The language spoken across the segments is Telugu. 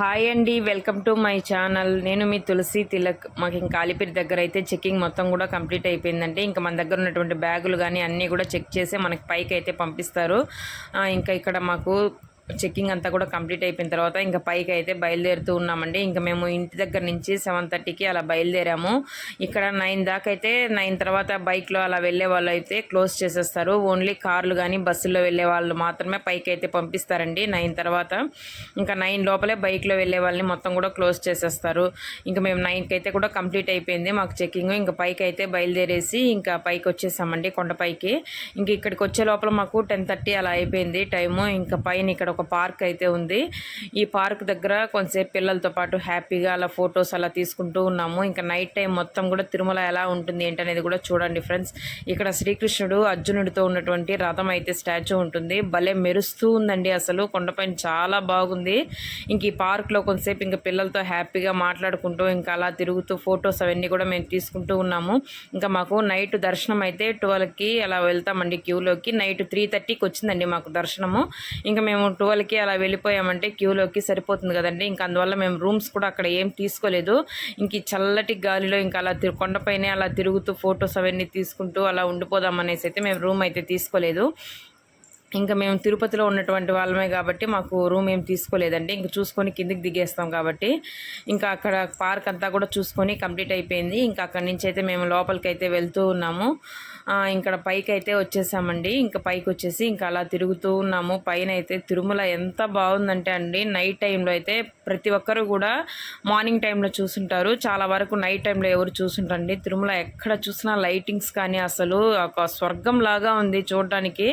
హాయ్ అండి వెల్కమ్ టు మై ఛానల్. నేను మీ తులసి తిలక్. మాకు ఇంకా అలిపిరి దగ్గర అయితే చెకింగ్ మొత్తం కూడా కంప్లీట్ అయిపోయిందంటే ఇంకా మన దగ్గర ఉన్నటువంటి బ్యాగులు కానీ అన్నీ కూడా చెక్ చేసి మనకి పైకి అయితే పంపిస్తారు. ఇంకా ఇక్కడ మాకు చెక్కింగ్ అంతా కూడా కంప్లీట్ అయిపోయిన తర్వాత ఇంకా పైకి అయితే బయలుదేరుతూ ఉన్నామండి. ఇంకా మేము ఇంటి దగ్గర నుంచి సెవెన్ థర్టీకి అలా బయలుదేరాము. ఇక్కడ నైన్ దాకా అయితే నైన్ తర్వాత బైక్లో అలా వెళ్ళే వాళ్ళు అయితే క్లోజ్ చేసేస్తారు. ఓన్లీ కార్లు కానీ బస్సుల్లో వెళ్ళే వాళ్ళు మాత్రమే పైకి అయితే పంపిస్తారండి. నైన్ తర్వాత ఇంకా నైన్ లోపలే బైక్లో వెళ్ళే వాళ్ళని మొత్తం కూడా క్లోజ్ చేసేస్తారు. ఇంకా మేము నైన్కి అయితే కూడా కంప్లీట్ అయిపోయింది మాకు చెక్కింగ్. ఇంకా పైకి అయితే బయలుదేరేసి ఇంకా పైకి వచ్చేసామండి కొండపైకి. ఇంక ఇక్కడికి వచ్చే లోపల మాకు టెన్ థర్టీ అలా అయిపోయింది టైము. ఇంకా పైన ఇక్కడ ఒక పార్క్ అయితే ఉంది. ఈ పార్క్ దగ్గర కొంతసేపు పిల్లలతో పాటు హ్యాపీగా అలా ఫొటోస్ అలా తీసుకుంటూ ఉన్నాము. ఇంకా నైట్ టైం మొత్తం కూడా తిరుమల ఎలా ఉంటుంది ఏంటనేది కూడా చూడండి ఫ్రెండ్స్. ఇక్కడ శ్రీకృష్ణుడు అర్జునుడితో ఉన్నటువంటి రథం అయితే స్టాచ్యూ ఉంటుంది. భలే మెరుస్తూ ఉందండి అసలు. కొండపైన చాలా బాగుంది. ఇంక ఈ పార్క్లో కొంతసేపు ఇంకా పిల్లలతో హ్యాపీగా మాట్లాడుకుంటూ ఇంకా అలా తిరుగుతూ ఫొటోస్ అవన్నీ కూడా మేము తీసుకుంటూ ఉన్నాము. ఇంకా మాకు నైట్ దర్శనం అయితే ట్వెల్వ్కి అలా వెళ్తామండి క్యూలోకి. నైట్ త్రీ థర్టీకి వచ్చిందండి మాకు దర్శనము. ఇంకా మేము ట్వెల్వ్కి అలా వెళ్ళిపోయామంటే క్యూలోకి సరిపోతుంది కదండి. ఇంకా అందువల్ల మేము రూమ్స్ కూడా అక్కడ ఏం తీసుకోలేదు. ఇంక చల్లటి గాలిలో ఇంకా అలా కొండపైనే అలా తిరుగుతూ ఫొటోస్ అవన్నీ తీసుకుంటూ అలా ఉండిపోదాం అనేసి అయితే మేము రూమ్ అయితే తీసుకోలేదు. ఇంకా మేము తిరుపతిలో ఉన్నటువంటి వాళ్ళమే కాబట్టి మాకు రూమ్ ఏం తీసుకోలేదండి. ఇంకా చూసుకొని కిందికి దిగేస్తాం కాబట్టి ఇంకా అక్కడ పార్క్ అంతా కూడా చూసుకొని కంప్లీట్ అయిపోయింది. ఇంకా అక్కడి నుంచి అయితే మేము లోపలికి అయితే వెళ్తూ ఉన్నాము. ఇక్కడ పైకి అయితే వచ్చేసామండి. ఇంకా పైకి వచ్చేసి ఇంకా అలా తిరుగుతూ ఉన్నాము. పైన అయితే తిరుమల ఎంత బాగుందంటే అండి. నైట్ టైంలో అయితే ప్రతి ఒక్కరు కూడా మార్నింగ్ టైంలో చూసుంటారు. చాలా వరకు నైట్ టైంలో ఎవరు చూసుంటారండి. తిరుమల ఎక్కడ చూసినా లైటింగ్స్ కానీ అసలు ఒక స్వర్గం లాగా ఉంది చూడడానికి.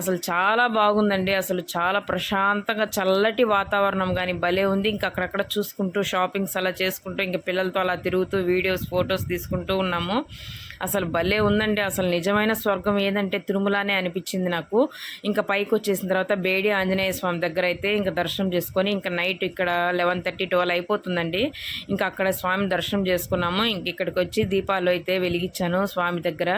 అసలు చాలా బాగుందండి. అసలు చాలా ప్రశాంతంగా చల్లటి వాతావరణం కానీ భలే ఉంది. ఇంకా అక్కడక్కడ చూసుకుంటూ షాపింగ్స్ అలా చేసుకుంటూ ఇంకా పిల్లలతో అలా తిరుగుతూ వీడియోస్ ఫొటోస్ తీసుకుంటూ ఉన్నాము. అసలు భలే ఉందండి. అసలు నిజమైన స్వర్గం ఏదంటే తిరుమలనే అనిపించింది నాకు. ఇంకా పైకి వచ్చేసిన తర్వాత బేడి ఆంజనేయ స్వామి దగ్గర అయితే ఇంకా దర్శనం చేసుకొని ఇంకా నైట్ ఇక్కడ లెవెన్ థర్టీ ట్వెల్వ్ అయిపోతుందండి. ఇంకా అక్కడ స్వామి దర్శనం చేసుకున్నాము. ఇంక ఇక్కడికి వచ్చి దీపాలు అయితే వెలిగించాను స్వామి దగ్గర.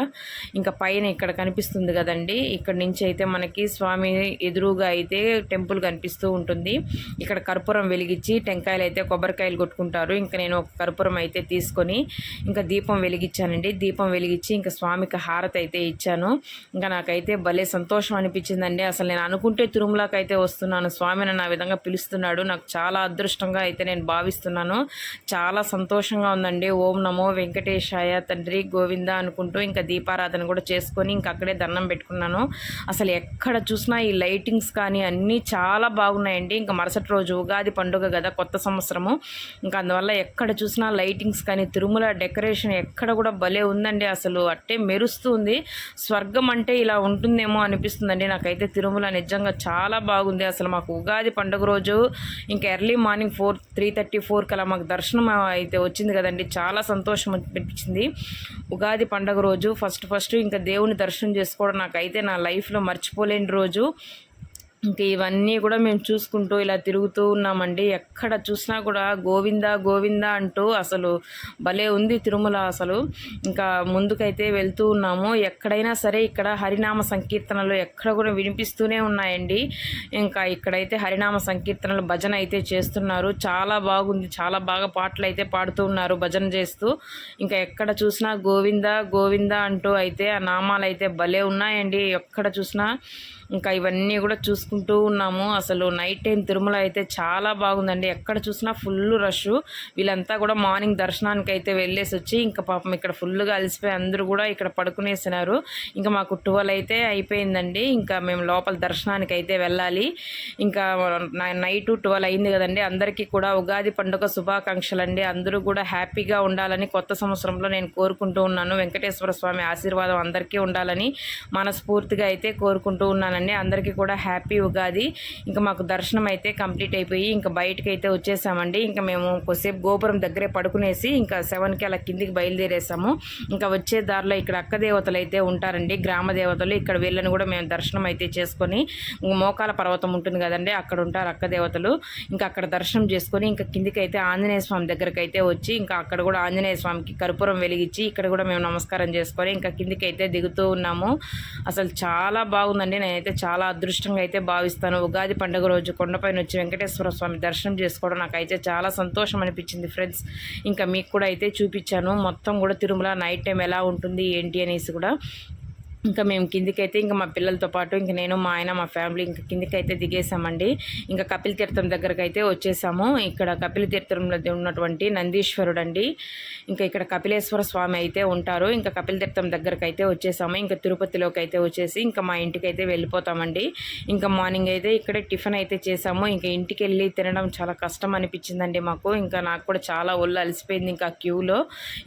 ఇంకా పైన ఇక్కడ కనిపిస్తుంది కదండి. ఇక్కడ నుంచి అయితే మనకి స్వామి ఎదురుగా అయితే టెంపుల్ కనిపిస్తూ ఉంటుంది. ఇక్కడ కర్పూరం వెలిగించి టెంకాయలు అయితే కొబ్బరికాయలు కొట్టుకుంటారు. ఇంకా నేను ఒక కర్పూరం అయితే తీసుకొని ఇంకా దీపం వెలిగించానండి. దీపం వెలిగించి ఇంకా స్వామికి హారతి అయితే ఇచ్చాను. ఇంకా నాకైతే భలే సంతోషం అనిపించిందండి. అసలు నేను అనుకుంటే తిరుమలకి అయితే వస్తున్నాను. స్వామి నన్ను ఆ విధంగా పిలుస్తున్నాడు. నాకు చాలా అదృష్టంగా అయితే నేను భావిస్తున్నాను. చాలా సంతోషంగా ఉందండి. ఓం నమో వెంకటేశాయ తండ్రి గోవింద అనుకుంటూ ఇంకా దీపారాధన కూడా చేసుకొని ఇంకా అక్కడే దండం పెట్టుకున్నాను. అసలు ఎక్కడ చూసినా ఈ లైటింగ్స్ కానీ అన్నీ చాలా బాగున్నాయండి. ఇంకా మరుసటి రోజు ఉగాది పండుగ కదా కొత్త సంవత్సరము. ఇంకా అందువల్ల ఎక్కడ చూసినా లైటింగ్స్ కానీ తిరుమల డెకరేషన్ ఎక్కడ కూడా భలే ఉందండి. అసలు అట్టే మెరుస్తుంది. స్వర్గం అంటే ఇలా ఉంటుందేమో అనిపిస్తుందండి. నాకైతే తిరుమల నిజంగా చాలా బాగుంది. అసలు మాకు ఉగాది పండుగ రోజు ఇంకా early morning four three thirty ఫోర్కి అలా మాకు దర్శనం అయితే వచ్చింది కదండి. చాలా సంతోషం అనిపించింది. ఉగాది పండుగ రోజు ఫస్ట్ ఫస్ట్ ఇంకా దేవుని దర్శనం చేసుకోవడం నాకైతే నా లైఫ్లో మర్చిపోలేని రోజు. ఇంక ఇవన్నీ కూడా మేము చూసుకుంటూ ఇలా తిరుగుతూ ఉన్నామండి. ఎక్కడ చూసినా కూడా గోవింద గోవింద అంటూ అసలు భలే ఉంది తిరుమల అసలు. ఇంకా ముందుకైతే వెళ్తూ ఉన్నాము. ఎక్కడైనా సరే ఇక్కడ హరినామ సంకీర్తనలు ఎక్కడ కూడా వినిపిస్తూనే ఉన్నాయండి. ఇంకా ఇక్కడైతే హరినామ సంకీర్తనలు భజన అయితే చేస్తున్నారు. చాలా బాగుంది. చాలా బాగా పాటలు అయితే పాడుతూ ఉన్నారు భజన చేస్తూ. ఇంకా ఎక్కడ చూసినా గోవింద గోవింద అంటూ అయితే ఆ నామాలు అయితే భలే ఉన్నాయండి. ఎక్కడ చూసినా ఇంకా ఇవన్నీ కూడా చూసుకుంటూ ఉన్నాము. అసలు నైట్ టైం తిరుమల అయితే చాలా బాగుందండి. ఎక్కడ చూసినా ఫుల్ రష్ వీళ్ళంతా కూడా మార్నింగ్ దర్శనానికి అయితే వెళ్ళేసి వచ్చి ఇంకా పాపం ఇక్కడ ఫుల్గా అలసిపోయి అందరూ కూడా ఇక్కడ పడుకునేసినారు. ఇంకా మాకు ట్వెల్వ్ అయితే అయిపోయిందండి. ఇంకా మేము లోపల దర్శనానికి అయితే వెళ్ళాలి. ఇంకా నైట్ ట్వెల్వ్ అయింది కదండి. అందరికీ కూడా ఉగాది పండుగ శుభాకాంక్షలు అండి అందరూ కూడా హ్యాపీగా ఉండాలని కొత్త సంవత్సరంలో నేను కోరుకుంటూ ఉన్నాను. వెంకటేశ్వర స్వామి ఆశీర్వాదం అందరికీ ఉండాలని మనస్ఫూర్తిగా అయితే కోరుకుంటూ ఉన్నాను ఉన్నానండి అందరికీ కూడా హ్యాపీ ఉగాది. ఇంకా మాకు దర్శనం అయితే కంప్లీట్ అయిపోయి ఇంకా బయటకు అయితే వచ్చేసామండి. ఇంకా మేము కొద్దిసేపు గోపురం దగ్గరే పడుకునేసి ఇంకా సెవెన్కి అలా కిందికి బయలుదేరేసాము. ఇంకా వచ్చే దారిలో ఇక్కడ అక్క దేవతలు అయితే ఉంటారండి. గ్రామ దేవతలు ఇక్కడ వీళ్ళని కూడా మేము దర్శనం అయితే చేసుకొని మోకాల పర్వతం ఉంటుంది కదండి అక్కడ ఉంటారు అక్క దేవతలు. ఇంకా అక్కడ దర్శనం చేసుకొని ఇంకా కిందికి అయితే ఆంజనేయ స్వామి దగ్గరకు అయితే వచ్చి ఇంకా అక్కడ కూడా ఆంజనేయ స్వామికి కర్పూరం వెలిగించి ఇక్కడ కూడా మేము నమస్కారం చేసుకొని ఇంకా కిందికి అయితే దిగుతూ ఉన్నాము. అసలు చాలా బాగుందండి. నేనైతే అయితే చాలా అదృష్టంగా అయితే భావిస్తాను. ఉగాది పండుగ రోజు కొండపైన వచ్చి వెంకటేశ్వర స్వామి దర్శనం చేసుకోవడం నాకైతే చాలా సంతోషం అనిపించింది ఫ్రెండ్స్. ఇంకా మీకు కూడా అయితే చూపించాను. మొత్తం కూడా తిరుమల నైట్ టైం ఎలా ఉంటుంది ఏంటి అనేసి కూడా. ఇంకా మేము కిందికైతే ఇంకా మా పిల్లలతో పాటు ఇంక నేను మా ఆయన మా ఫ్యామిలీ ఇంకా కిందికైతే దిగేసామండి ఇంకా కపిల తీర్థం దగ్గరకు అయితే వచ్చేసాము. ఇక్కడ కపిల తీర్థంలో ఉన్నటువంటి నందీశ్వరుడు అండి ఇంకా ఇక్కడ కపిలేశ్వర స్వామి అయితే ఉంటారు. ఇంకా కపిల తీర్థం దగ్గరకు అయితే వచ్చేసాము. ఇంకా తిరుపతిలోకి అయితే వచ్చేసి ఇంకా మా ఇంటికి అయితే వెళ్ళిపోతామండి. ఇంకా మార్నింగ్ అయితే ఇక్కడే టిఫిన్ అయితే చేసాము. ఇంకా ఇంటికి వెళ్ళి తినడం చాలా కష్టం అనిపించిందండి మాకు. ఇంకా నాకు కూడా చాలా ఒళ్ళు అలసిపోయింది ఇంకా క్యూలో.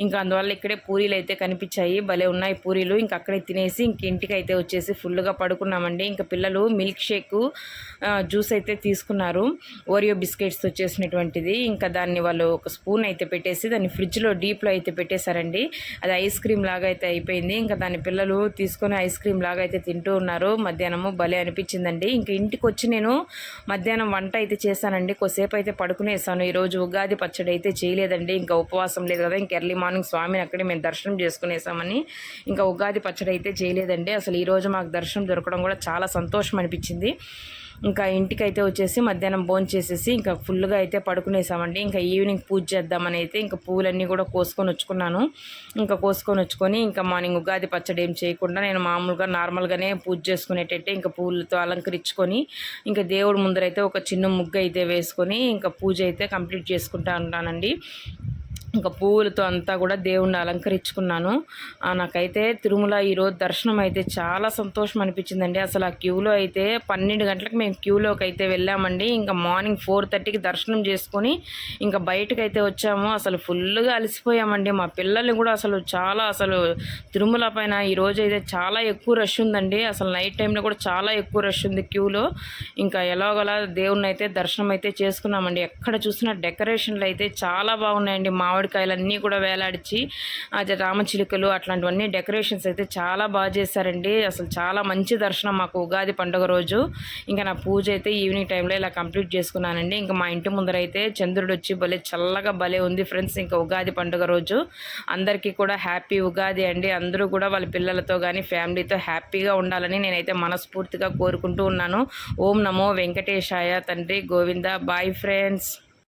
ఇంకా అందువల్ల ఇక్కడే పూరీలు అయితే కనిపించాయి. భలే ఉన్నాయి పూరీలు. ఇంకా అక్కడే తినేసి ఇంక ఇంటికి అయితే వచ్చేసి ఫుల్గా పడుకున్నామండి. ఇంకా పిల్లలు మిల్క్ షేక్ జ్యూస్ అయితే తీసుకున్నారు. ఓరియో బిస్కెట్స్ వచ్చేసినటువంటిది. ఇంకా దాన్ని వాళ్ళు ఒక స్పూన్ అయితే పెట్టేసి దాన్ని ఫ్రిడ్జ్లో డీప్లో అయితే పెట్టేశారండి. అది ఐస్ క్రీమ్ లాగా అయితే అయిపోయింది. ఇంకా దాని పిల్లలు తీసుకొని ఐస్ క్రీమ్ లాగా అయితే తింటూ ఉన్నారు. మధ్యాహ్నము భలే అనిపించిందండి. ఇంకా ఇంటికి వచ్చి నేను మధ్యాహ్నం వంట అయితే చేశానండి. కొద్దిసేపు అయితే పడుకునేసాను. ఈరోజు ఉగాది పచ్చడి అయితే చేయలేదండి. ఇంకా ఉపవాసం లేదు కదా. ఇంకా ఎర్లీ మార్నింగ్ స్వామిని అక్కడే మేము దర్శనం చేసుకునేసామని ఇంకా ఉగాది పచ్చడి అయితే చేయలేదు. తెలియదండి అసలు ఈరోజు మాకు దర్శనం దొరకడం కూడా చాలా సంతోషం అనిపించింది. ఇంకా ఇంటికి అయితే వచ్చేసి మధ్యాహ్నం భోజనం చేసేసి ఇంకా ఫుల్గా అయితే పడుకునేసామండి. ఇంకా ఈవినింగ్ పూజ చేద్దామని అయితే ఇంకా పూలన్నీ కూడా కోసుకొని వచ్చుకున్నాను. ఇంకా కోసుకొని వచ్చుకొని ఇంకా మార్నింగ్ ఉగాది పచ్చడి ఏం చేయకుండా నేను మామూలుగా నార్మల్గానే పూజ చేసుకునేటట్టే ఇంకా పూలతో అలంకరించుకొని ఇంకా దేవుడి ముందరైతే ఒక చిన్న ముగ్గు అయితే వేసుకొని ఇంకా పూజ అయితే కంప్లీట్ చేసుకుంటా ఉంటానండి. ఇంకా పువ్వులతో అంతా కూడా దేవుణ్ణి అలంకరించుకున్నాను. నాకైతే తిరుమల ఈరోజు దర్శనం అయితే చాలా సంతోషం అనిపించిందండి అసలు ఆ క్యూలో అయితే పన్నెండు గంటలకు మేము క్యూలోకి అయితే వెళ్ళామండి. ఇంకా మార్నింగ్ ఫోర్ థర్టీకి దర్శనం చేసుకొని ఇంకా బయటకు అయితే వచ్చాము. అసలు ఫుల్గా అలసిపోయామండి. మా పిల్లల్ని కూడా అసలు చాలా అసలు తిరుమల పైన ఈరోజు అయితే చాలా ఎక్కువ రష్ ఉందండి. అసలు నైట్ టైంలో కూడా చాలా ఎక్కువ రష్ ఉంది క్యూలో. ఇంకా ఎలాగోలా దేవుణ్ణి అయితే దర్శనం అయితే చేసుకున్నామండి. ఎక్కడ చూసినా డెకరేషన్లు అయితే చాలా బాగున్నాయండి. మా మామిడికాయలన్నీ కూడా వేలాడిచి అది రామచిలుకలు అట్లాంటివన్నీ డెకరేషన్స్ అయితే చాలా బాగా చేశారండి. అసలు చాలా మంచి దర్శనం మాకు ఉగాది పండుగ రోజు. ఇంకా నా పూజ అయితే ఈవినింగ్ టైంలో ఇలా కంప్లీట్ చేసుకున్నానండి. ఇంకా మా ఇంటి ముందర అయితే చంద్రుడు వచ్చి భలే చల్లగా భలే ఉంది ఫ్రెండ్స్. ఇంకా ఉగాది పండుగ రోజు అందరికీ కూడా హ్యాపీ ఉగాది అండి. అందరూ కూడా వాళ్ళ పిల్లలతో కానీ ఫ్యామిలీతో హ్యాపీగా ఉండాలని నేనైతే మనస్ఫూర్తిగా కోరుకుంటూ ఉన్నాను. ఓం నమో వెంకటేశాయ తండ్రి గోవింద. Bye friends